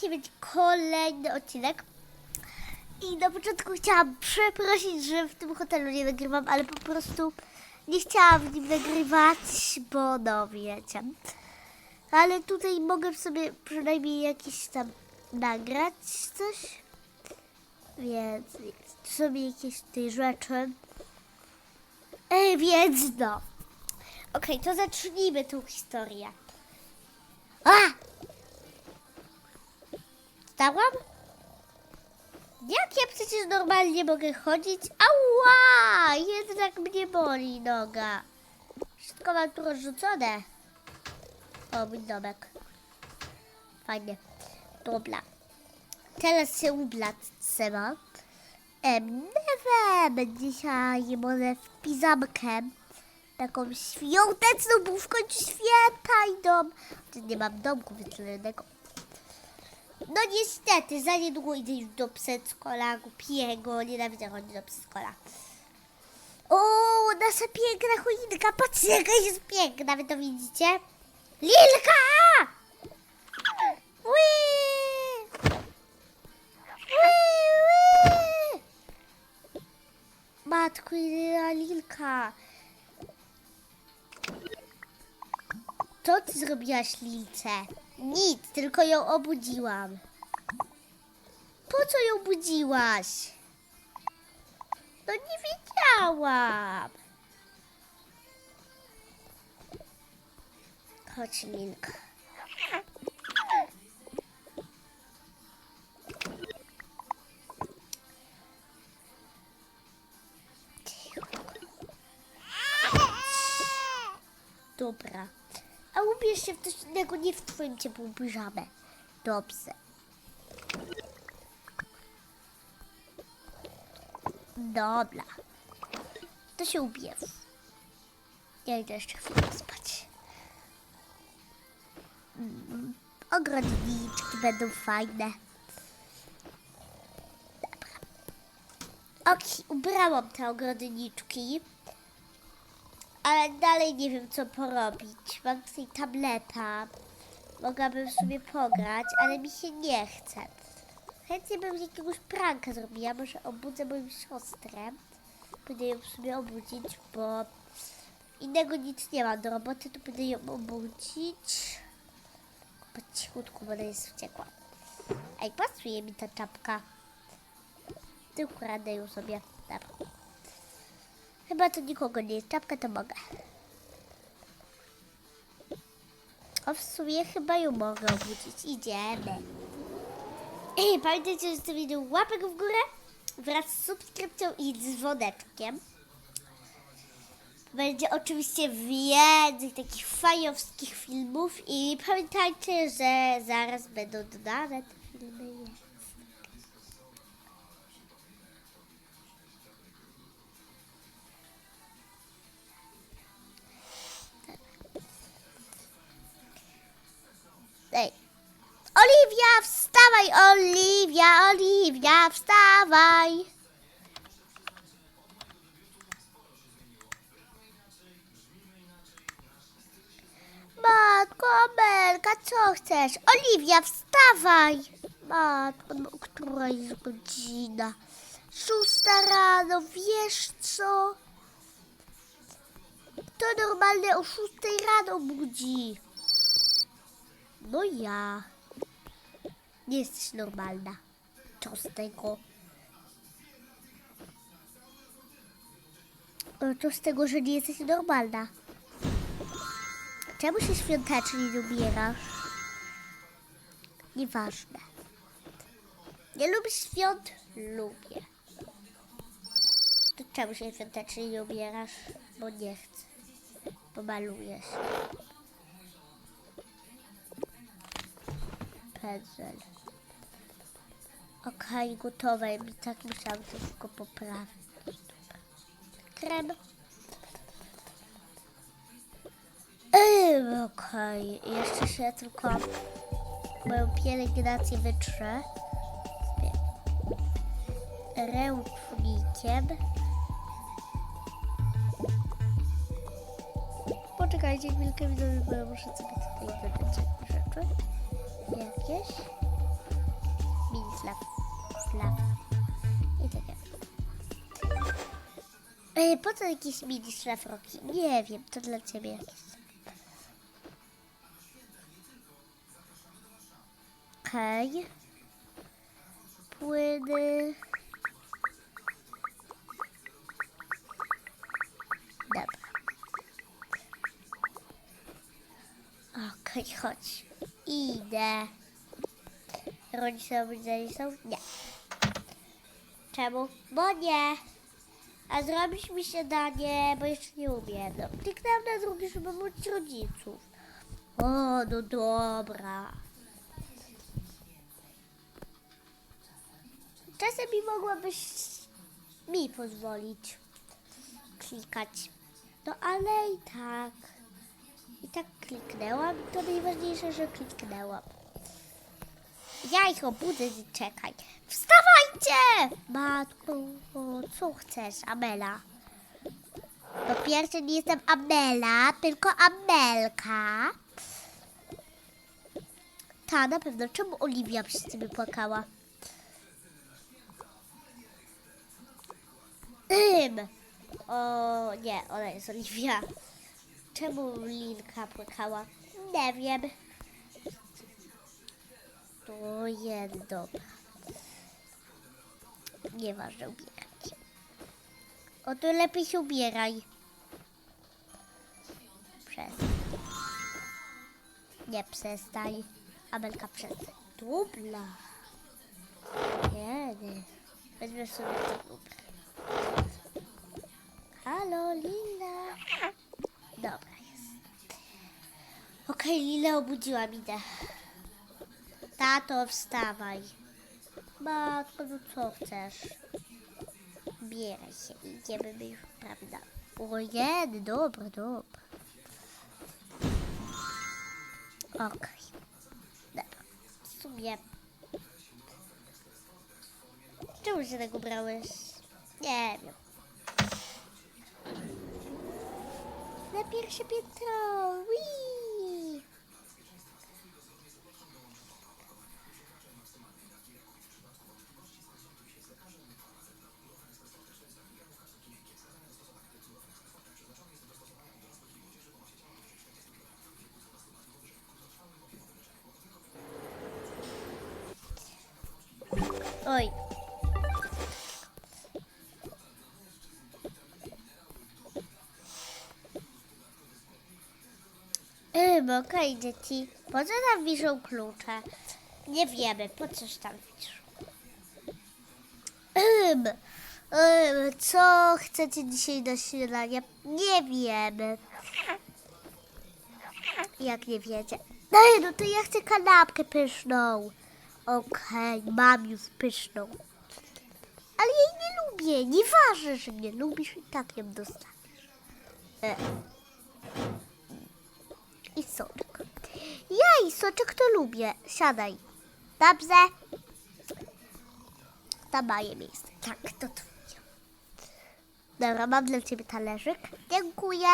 dzisiaj będzie kolejny odcinek. I na początku chciałam przeprosić, że w tym hotelu nie nagrywam, ale po prostu nie chciałam w nim nagrywać, bo no wiecie. Ale tutaj mogę sobie przynajmniej jakieś tam nagrać coś. Więc sobie jakieś tej rzeczy. Ej, więc no. Okej, to zacznijmy tą historię. A! Stałam? Jak ja przecież normalnie mogę chodzić? Ała! Jednak mnie boli noga. Wszystko mam tu rozrzucone. O, mój domek. Fajnie. Dobra. Teraz się ubrać trzeba. Em, nie wiem, dzisiaj może w pizamkę. Taką świąteczną, bo w końcu święta idą. Nie mam domku wytlenionego. No niestety, za niedługo idę już do przedszkola głupiego. Nienawidzę chodzić do przedszkola. O, nasza piękna choinka. Patrzcie, jaka jest piękna. Wy to widzicie? Lilka! Ui! Ui! Matko, jedyna Lilka. Co ty zrobiłaś, Lilce? Nic, tylko ją obudziłam. Po co ją budziłaś? No nie wiedziałam. Chodź, Lilka. Innego, nie w twoim ciepłą piżamę. Dobrze. Dobra. To się ubierz. Ja idę jeszcze chwilę spać. Mm, Ogrodniczki będą fajne. Dobra. Ok, ubrałam te ogrodniczki. Ale dalej nie wiem, co porobić. Mam tutaj tableta. Mogłabym sobie pograć, ale mi się nie chce. Chętnie bym jakiegoś pranka zrobiła. Może obudzę moją siostrę. Będę ją sobie obudzić, bo innego nic nie mam do roboty, to będę ją obudzić. Po cichutku, bo ona jest wściekła. Ej, pasuje mi ta czapka. Tylko radę ją sobie. Dobra. Chyba to nikogo nie jest czapka, to mogę. O, w sumie chyba ją mogę obudzić. Idziemy. Ej, pamiętajcie, że zostawicie łapek w górę wraz z subskrypcją i dzwoneczkiem. Będzie oczywiście więcej takich fajowskich filmów i pamiętajcie, że zaraz będą dodane Oliwia, wstawaj, Oliwia, Oliwia, wstawaj. Matko, Amelka, co chcesz? Oliwia, wstawaj. Matko, no, która jest godzina? Szósta rano, wiesz co? To normalnie o szóstej rano budzi. No ja. Nie jesteś normalna. Co z tego? Co z tego, że nie jesteś normalna? Czemu się świątecznie nie ubierasz? Nieważne. Nie lubisz świąt? Lubię. To czemu się świątecznie nie ubierasz? Bo nie chcę. Bo malujesz. pędzel. Okej, gotowe. I tak musiałam to tylko poprawić. Krem. Ym, Okej, jeszcze się tylko moją pielęgnację wytrze. Ręcznikiem. Poczekajcie chwilkę, widzowie, bo ja muszę sobie tutaj wybrać rzeczy. Jakieś. Slap. Slap. I takie. Ej, po co jakiś mini szlafroki? Nie wiem, to dla ciebie jakieś. Okej. Płyny. Dobra. Okej, chodź. Idę. Rodzice obudzeni są? Nie. Czemu? Bo nie. A zrobisz mi śniadanie, bo jeszcze nie umiem. No, kliknąłem na drugi, żeby móc rodziców. O, no dobra. Czasem mi mogłabyś mi pozwolić klikać. No ale i tak. I tak kliknęłam. To najważniejsze, że kliknęłam. Ja ich obudzę i czekaj. Wstawajcie! Matko, co chcesz, Amela? Po pierwsze nie jestem Amela, tylko Amelka. Ta, na pewno. Czemu Oliwia przy ciebie płakała? Ym. O nie, ona jest Oliwia. Czemu Linka płakała? Nie wiem. To jedno. Nieważne, ubieraj się. O to lepiej się ubieraj. Przestań. Nie przestań. Amelka przestań. Dubla. Nie. Weźmy sobie to dubla. Halo, Lila. Dobra, jest. Okej, Lila obudziła idę. Tato, wstawaj. Matko, no co chcesz? Bieraj się, idziemy my już, prawda? Ojej, dobra, dobra. Okej. Dobra. W sumie... Czemu się tak ubrałeś? Nie wiem. Na pierwsze piętro! Whee! Oj. Ym, okej, dzieci. Po co tam wiszą klucze? Nie wiemy, po coś tam wiszą. Ym, ym, co chcecie dzisiaj do śniadania? Nie wiemy. Jak nie wiecie? Ej, no to ja chcę kanapkę pyszną. Okej, mam już pyszną. Ale jej nie lubię. Nieważne, że nie lubisz i tak ją dostaniesz. E. I soczek. I soczek to lubię. Siadaj. Dobrze? Moje miejsce. Tak, to twoje. Dobra, mam dla ciebie talerzyk. Dziękuję.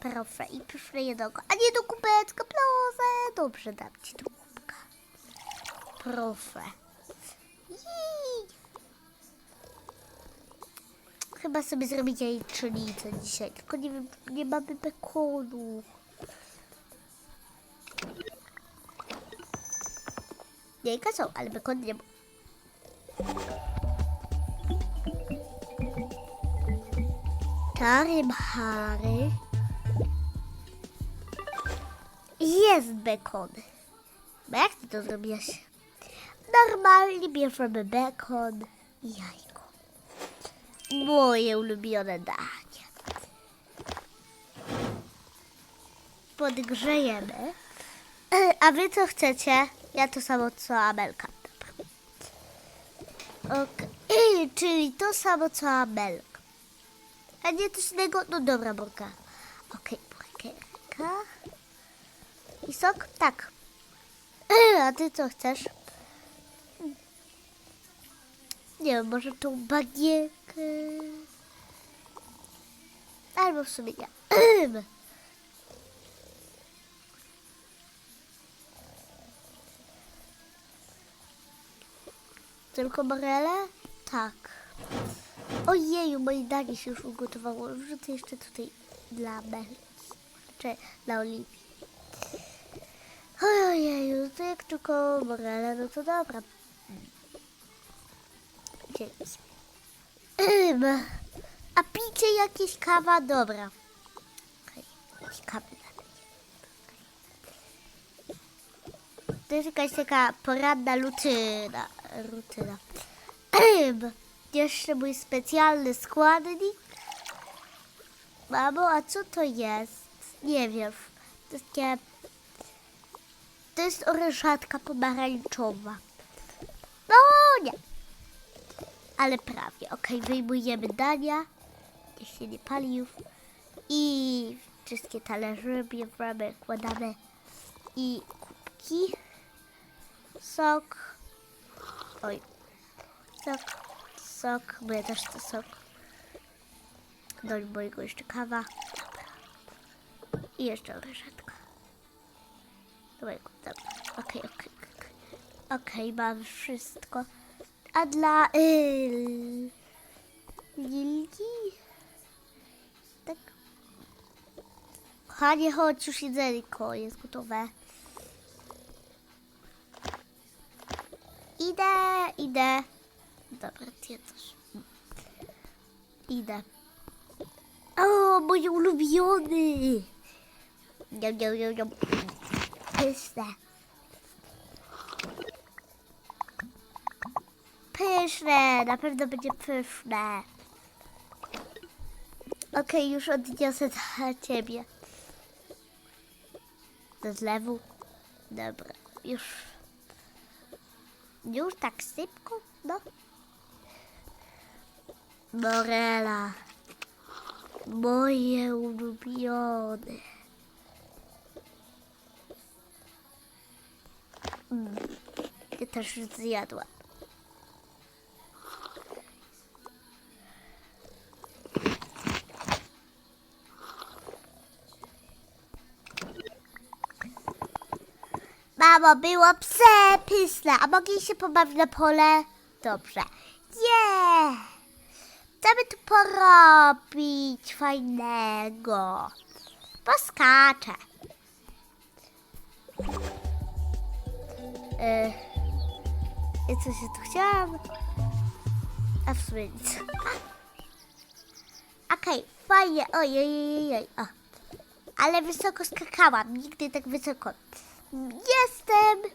Proszę i pyszne jednego. A nie do kubeczka, proszę. Dobrze, dam ci do Jej. Chyba sobie zrobić jajecznicę dzisiaj, tylko nie nie mamy bekonu. Jajka są, ale bekon nie ma. Czary mary. Jest bekon. No jak ty to zrobiłaś? Normalnie bierzemy bekon i jajko. Moje ulubione danie. Podgrzejemy. A wy co chcecie? Ja to samo co Amelka. Dobra. Okej, czyli to samo co Amelka. A nie coś innego? No dobra, Borka. Okej, burgerka. I sok? Tak. A ty co chcesz? Nie wiem, może tą bagiekę. Albo w sumie nie. Tylko morele? Tak. Ojeju, moje danie się już ugotowało. Wrzucę jeszcze tutaj dla Melki. Czy dla Oliwii. Ojeju, to jak tylko morele, no to dobra. Dzięki. Ym, A picie jakieś kawa? Dobra. Dalej. To jest jakaś taka poradna rutyna. rutyna. Ym, Jeszcze mój specjalny składnik. Mamo, a co to jest? Nie wiem. To jest takie... To jest orężatka pomarańczowa. No nie. Ale prawie. Okej, wyjmujemy dania. Niech się nie pali. I wszystkie talerze bierzemy, kładamy. I kubki. Sok. Oj. Sok. Sok. Bo ja też chcę sok. Do mojego jeszcze kawa. Dobra. I jeszcze orężatka. Do mojego, dobra. Okej, okej, okej. Okej, mam wszystko. A dla yy, Lilki? Tak. Kochanie, chodź, już jedzonko jest gotowe. Idę, idę. Dobra, ty też. Idę. O, mój ulubiony. Niam, niam, niam, niam. Pyszne. Pyszne, na pewno będzie pyszne. Okej, już odniosę dla ciebie. Do zlewu. Dobra, już. Już tak szybko? No. Morela. Moje ulubione. Mm. Ja też już Mamo, było przepyszne. A mogę się pobawić na pole? Dobrze. Nie! Co by tu porobić fajnego? Poskaczę. E, I co się tu chciałam? A w sumie nic. Okej, fajnie. Ojej, ojej, ojej. O. Ale wysoko skakałam. Nigdy tak wysoko. Jestem!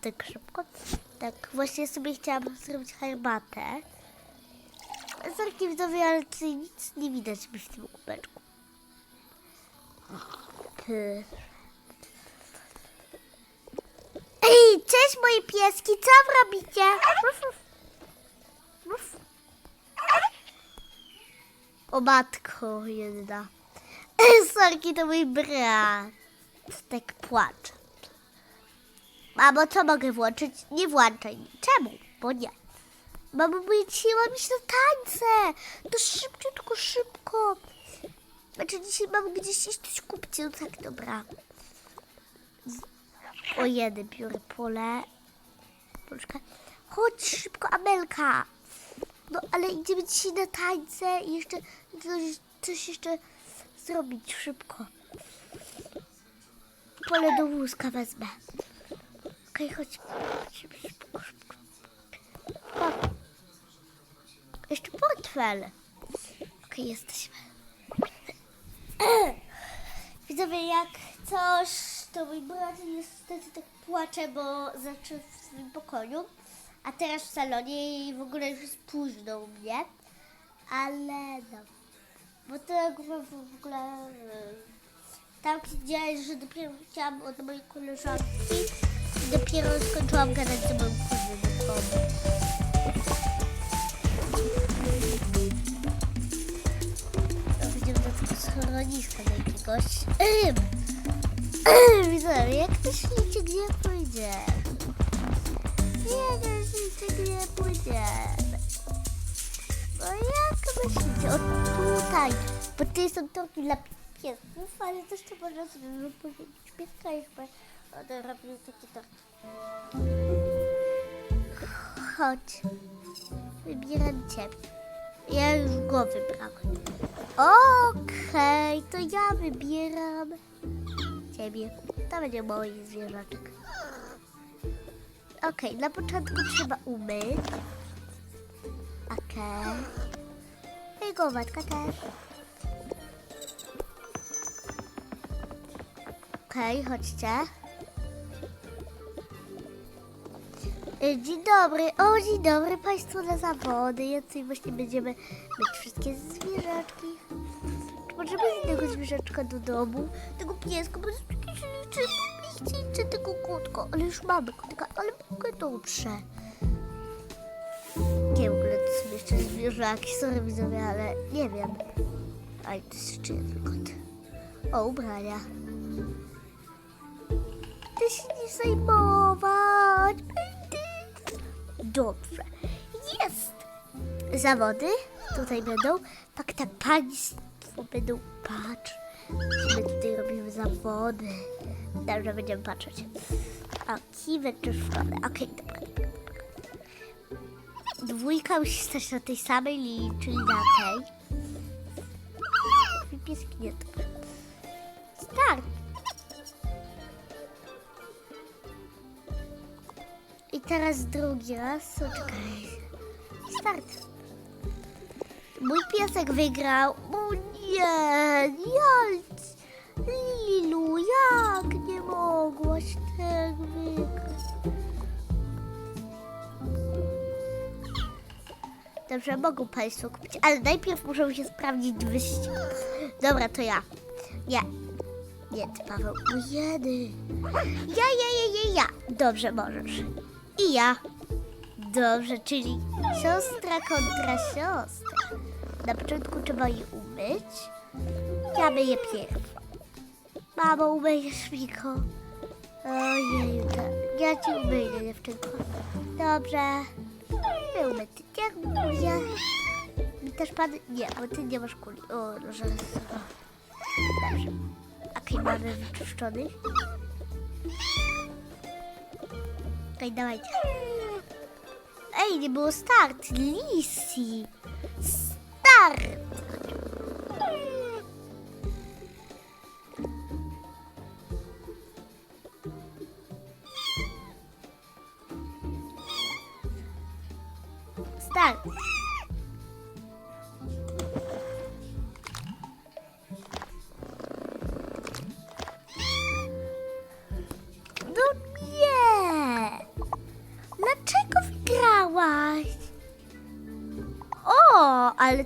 Tak szybko. Tak, właśnie sobie chciałam zrobić herbatę. Sorki widzowie, ale nic nie widać w tym kubeczku. Ej, cześć moje pieski, co robicie? O matko jedna. Sorki, to mój brat. Tak płacze. Mamo, co mogę włączyć? Nie włączaj. Czemu? Bo nie. Mamo, dzisiaj mam iść na tańce. To szybciutko, szybko. Znaczy dzisiaj mam gdzieś iść coś kupić. No tak, dobra. O jeden biorę pole. Polczka. Chodź szybko, Amelka. No ale idziemy dzisiaj na tańce i jeszcze coś, coś jeszcze zrobić szybko. Pole do wózka wezmę. Okej, chodź. Chodź, Szybko, szybko. O. Jeszcze portfel. Okej, jesteśmy. Widzowie, jak coś, to mój brat niestety tak płacze, bo zaczął w swoim pokoju, a teraz w salonie i w ogóle już jest późno u mnie. Ale no, bo to w ogóle e, tam widziałeś, że dopiero chciałam od mojej koleżanki dopiero skończyłam gadać z moim kuzynką. Będziemy do tego schroniska do jakiegoś. Widzowie, jak to ślicie, gdzie pójdziemy? Nie wiem, ślicie, gdzie pójdziemy. No jak myślicie? O tutaj, bo to są torki dla piesków, ale też to można sobie wypowiedzieć pieska i chyba one robią takie torki. chodź. Wybieram ciebie. Ja już go wybrałem. Okej, to ja wybieram ciebie. To będzie mój zwierzaczek. Okej, na początku trzeba umyć. Okej. I głowaczka też. Okej, chodźcie. Dzień dobry, o dzień dobry Państwu na zawody. Jacy właśnie będziemy mieć wszystkie zwierzaczki. Czy możemy innego zwierzaczka do domu? Tego pieska, bo jest śliczny, nie chcę tego kotka. Ale już mamy kotka, ale mogę dobrze. Nie w ogóle to są jeszcze zwierzaki, sorry widzowie, ale nie wiem. Ale to jest jeszcze jeden kot. O, ubrania. Ty się nie zajmować. Dobrze. Jest. Zawody tutaj będą. Tak, tak, państwo będą patrz. My tutaj robimy zawody. Dobrze, będziemy patrzeć. O, kiwek czy szkoda. Okej, dobra, dobra. Dwójka musi stać na tej samej linii, czyli na tej. Pieski nie dobra. Start. Teraz drugi raz. Poczekaj. Start. Mój piesek wygrał. O nie, Jalc. Lilu, jak nie mogłaś tak wygrać? Dobrze, mogą Państwo kupić, ale najpierw muszą się sprawdzić wyścig. Dobra, to ja. Nie. Nie, ty Paweł. O jedy. Ja, ja, ja, ja, ja. Dobrze, możesz. I ja. Dobrze, czyli siostra kontra siostra. Na początku trzeba je umyć. Ja myję pierwsza. Mamo, umyjesz mi go. Ojej, to ja ci umyję, dziewczynko. Dobrze. Nie umyty. Dziękuję. Mi też pan... Nie, bo ty nie masz kuli. O, no, że... Dobrze. Okej, mamy wyczyszczony. Okej, dawajcie. Ej, nie było start. Lisi. Start.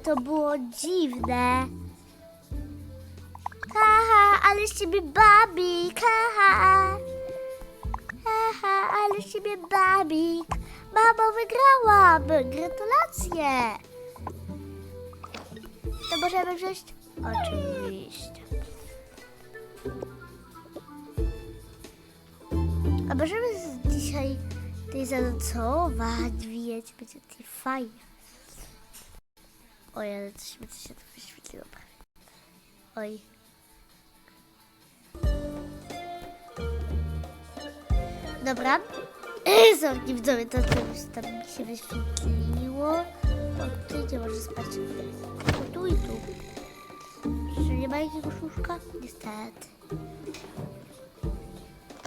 To było dziwne. Haha, ale z ciebie babik, haha. Ale z ciebie babik. Mamo, wygrałam. Gratulacje. To możemy wziąć? Oczywiście. A możemy dzisiaj tej zanocować, wiecie, będzie tutaj fajnie. Oj, ale coś mi się tu wyświetliło prawie. Oj. Dobra. Sorry, widzowie, to co już tam się wyświetliło. O, ty nie możesz spać. O, tu i tu. Czy nie ma jakiegoś łóżka? Niestety.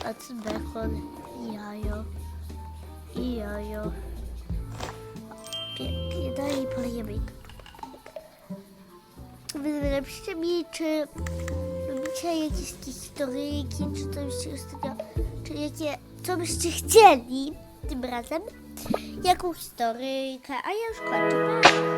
A co bekon? I jajo. I jajo. Daj i polejemy. Wy mi, czy lubicie jakieś takie historyjki, czy coś ostatnio, czy jakie, co byście chcieli tym razem, jaką historyjkę, a ja już kończę.